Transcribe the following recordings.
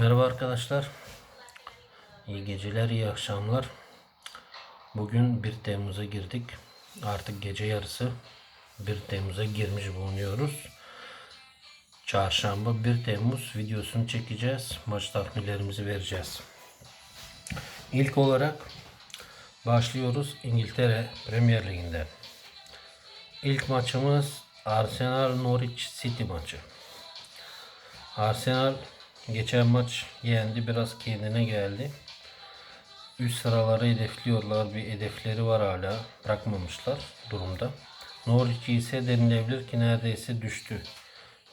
Merhaba arkadaşlar. İyi geceler, iyi akşamlar. Bugün 1 Temmuz'a girdik. Artık gece yarısı 1 Temmuz'a girmiş bulunuyoruz. Çarşamba 1 Temmuz videosunu çekeceğiz. Maç tahminlerimizi vereceğiz. İlk olarak başlıyoruz İngiltere Premier Ligi'nden. İlk maçımız Arsenal Norwich City maçı. Arsenal geçen maç yendi biraz kendine geldi. Üst sıraları hedefliyorlar. Bir hedefleri var hala. Bırakmamışlar durumda. Norwich ise denilebilir ki neredeyse düştü.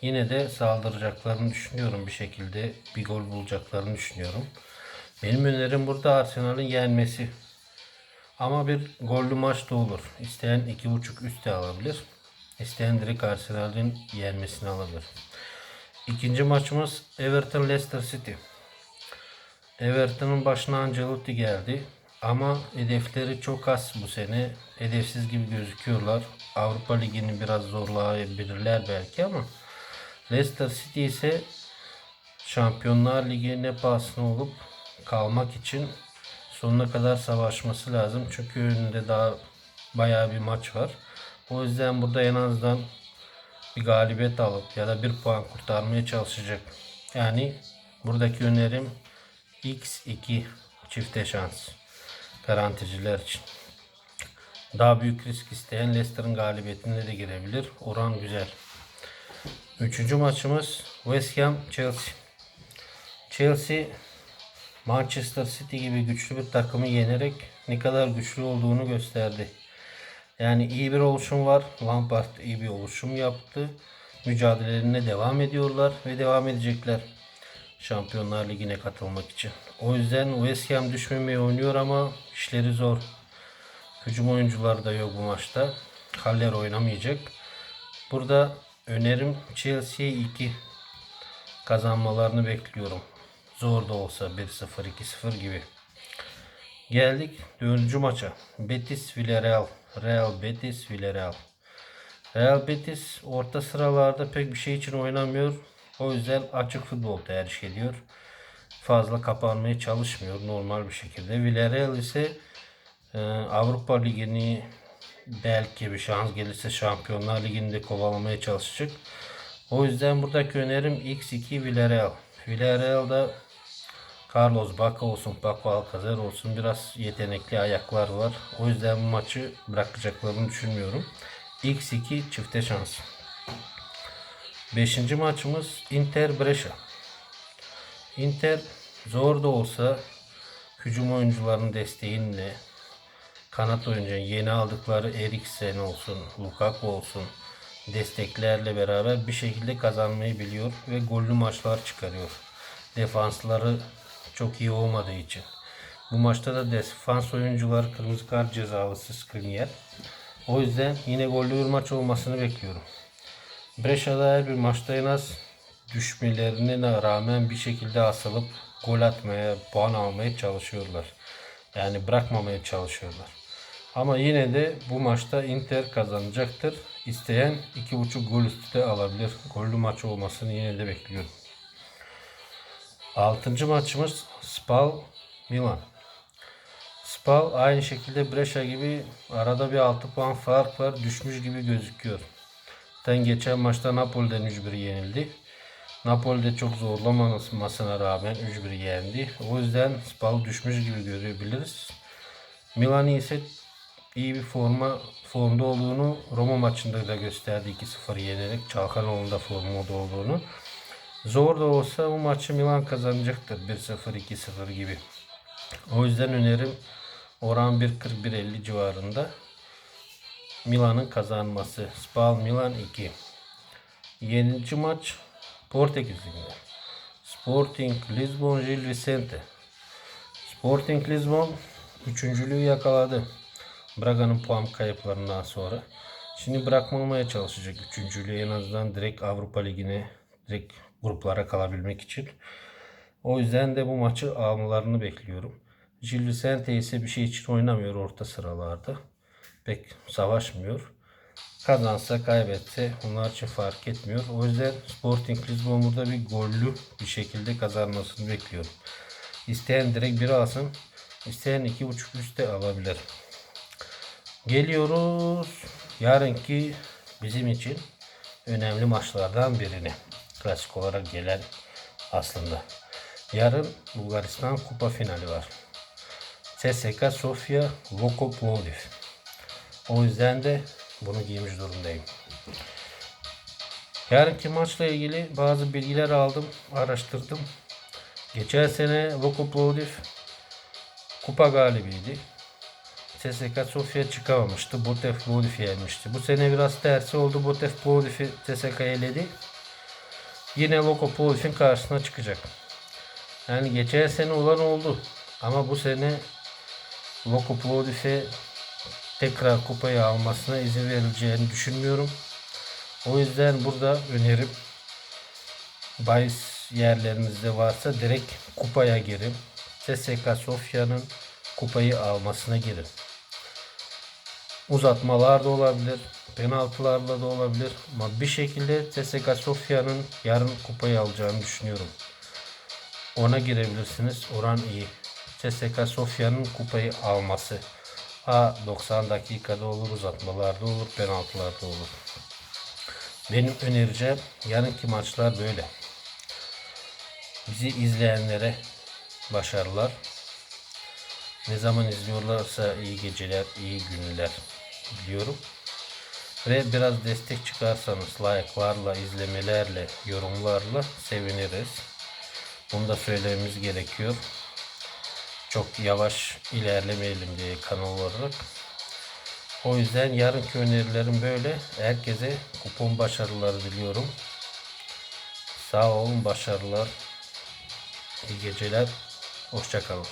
Yine de saldıracaklarını düşünüyorum bir şekilde. Bir gol bulacaklarını düşünüyorum. Benim önerim burada Arsenal'ın yenmesi. Ama bir gollü maç da olur. İsteyen 2.5 üste alabilir. İsteyen direkt Arsenal'in yenmesini alabilir. İkinci maçımız Everton Leicester City. Everton'un başına Ancelotti geldi. Ama hedefleri çok az bu sene. Hedefsiz gibi gözüküyorlar. Avrupa Ligi'ni biraz zorlayabilirler belki ama Leicester City ise Şampiyonlar Ligi ne pahasına olup kalmak için sonuna kadar savaşması lazım. Çünkü önünde daha bayağı bir maç var. O yüzden burada en azından bir galibiyet alıp ya da bir puan kurtarmaya çalışacak. Yani buradaki önerim X2 çifte şans garanticiler için. Daha büyük risk isteyen Leicester'ın galibiyetine de girebilir. Oran güzel. Üçüncü maçımız West Ham Chelsea. Chelsea Manchester City gibi güçlü bir takımı yenerek ne kadar güçlü olduğunu gösterdi. Yani iyi bir oluşum var. Lampard iyi bir oluşum yaptı. Mücadelelerine devam ediyorlar ve devam edecekler. Şampiyonlar Ligi'ne katılmak için. O yüzden West Ham düşmemeye oynuyor ama işleri zor. Hücum oyuncuları da yok bu maçta. Haller oynamayacak. Burada önerim Chelsea'ye 2 kazanmalarını bekliyorum. Zor da olsa 1-0 2-0 gibi. Geldik dördüncü maça. Betis Villarreal. Real Betis Villarreal. Real Betis orta sıralarda pek bir şey için oynamıyor. O yüzden açık futbol tercih ediyor. Fazla kapanmaya çalışmıyor normal bir şekilde. Villarreal ise e, Avrupa Ligi'ni belki bir şans gelirse Şampiyonlar Ligi'nde kovalamaya çalışacak. O yüzden buradaki önerim X2 Villarreal. Villarreal'da Carlos Bacca olsun, Paco Alcacer olsun biraz yetenekli ayaklar var. O yüzden bu maçı bırakacaklarını düşünmüyorum. X2 çifte şans. Beşinci maçımız Inter Brescia. Inter zor da olsa hücum oyuncularının desteğiyle kanat oyuncu yeni aldıkları Eriksen olsun, Lukaku olsun desteklerle beraber bir şekilde kazanmayı biliyor ve gollü maçlar çıkarıyor. Defansları çok iyi olmadığı için. Bu maçta da defans oyuncuları kırmızı kart cezalısı Skriniar. O yüzden yine gollü bir maç olmasını bekliyorum. Brescia'da her bir maçta en az düşmelerine rağmen bir şekilde asılıp gol atmaya, puan almaya çalışıyorlar. Yani bırakmamaya çalışıyorlar. Ama yine de bu maçta Inter kazanacaktır. İsteyen 2.5 gol üstü de alabilir. Gollü maç olmasını yine de bekliyorum. Altıncı maçımız Spal Milan. Spal aynı şekilde Brescia gibi arada bir 6 puan fark var. Düşmüş gibi gözüküyor. Zaten geçen maçta Napoli'den 3-1 yenildi. Napoli'de çok zorlamamasına rağmen 3-1 yendi. O yüzden Spal düşmüş gibi görebiliriz. Milan ise iyi bir forma formda olduğunu Roma maçında da gösterdi 2-0 yenerek Çalhanoğlu'nda formda olduğunu. Zor da olsa bu maçı Milan kazanacaktır 1-0 2-0 gibi. O yüzden önerim oran 1.41-50 civarında Milan'ın kazanması. Spal Milan 2. Yenici maç Portekiz Ligi'nde. Sporting Lisbon Gil Vicente. Sporting Lisbon üçüncülüğü yakaladı. Braga'nın puan kayıplarından sonra. Şimdi bırakmamaya çalışacak üçüncülüğü en azından direkt Avrupa Ligi'ne direkt gruplara kalabilmek için. O yüzden de bu maçı almalarını bekliyorum. Gil Vicente ise bir şey için oynamıyor orta sıralarda. Pek savaşmıyor. Kazansa kaybetse onlar için fark etmiyor. O yüzden Sporting Lisbon burada bir gollü bir şekilde kazanmasını bekliyorum. İsteyen direkt biri alsın. isteyen iki buçuk üstte alabilir. Geliyoruz yarınki bizim için önemli maçlardan birine. Klasik olarak gelen aslında. Yarın Bulgaristan kupa finali var. CSKA Sofia Loko Plovdiv. O yüzden de bunu giymiş durumdayım. Yarınki maçla ilgili bazı bilgiler aldım, araştırdım. Geçen sene Loko Plovdiv kupa galibiydi. CSKA Sofia çıkamamıştı. Botev Plovdiv yenmişti. Bu sene biraz tersi oldu. Botev Plovdiv'i CSKA eledi. Yine Plovdiv'in karşısına çıkacak. Yani geçen sene olan oldu. Ama bu sene Plovdiv'e tekrar kupayı almasına izin verileceğini düşünmüyorum. O yüzden burada önerim bahis yerlerinizde varsa direkt kupaya girin. CSKA Sofya'nın kupayı almasına girin. Uzatmalar da olabilir, penaltılarla da olabilir ama bir şekilde CSKA Sofya'nın yarın kupayı alacağını düşünüyorum. Ona girebilirsiniz. Oran iyi. CSKA Sofya'nın kupayı alması. Ha 90 dakikada olur, uzatmalarda olur, penaltılarda olur. Benim önereceğim yarınki maçlar böyle. Bizi izleyenlere başarılar. Ne zaman izliyorlarsa iyi geceler, iyi günler diliyorum. Ve biraz destek çıkarsanız like'larla, izlemelerle, yorumlarla seviniriz. Bunu da söylememiz gerekiyor. Çok yavaş ilerlemeyelim diye kanal olarak. O yüzden yarınki önerilerim böyle. Herkese kupon başarıları diliyorum. Sağ olun, başarılar. İyi geceler. Hoşçakalın.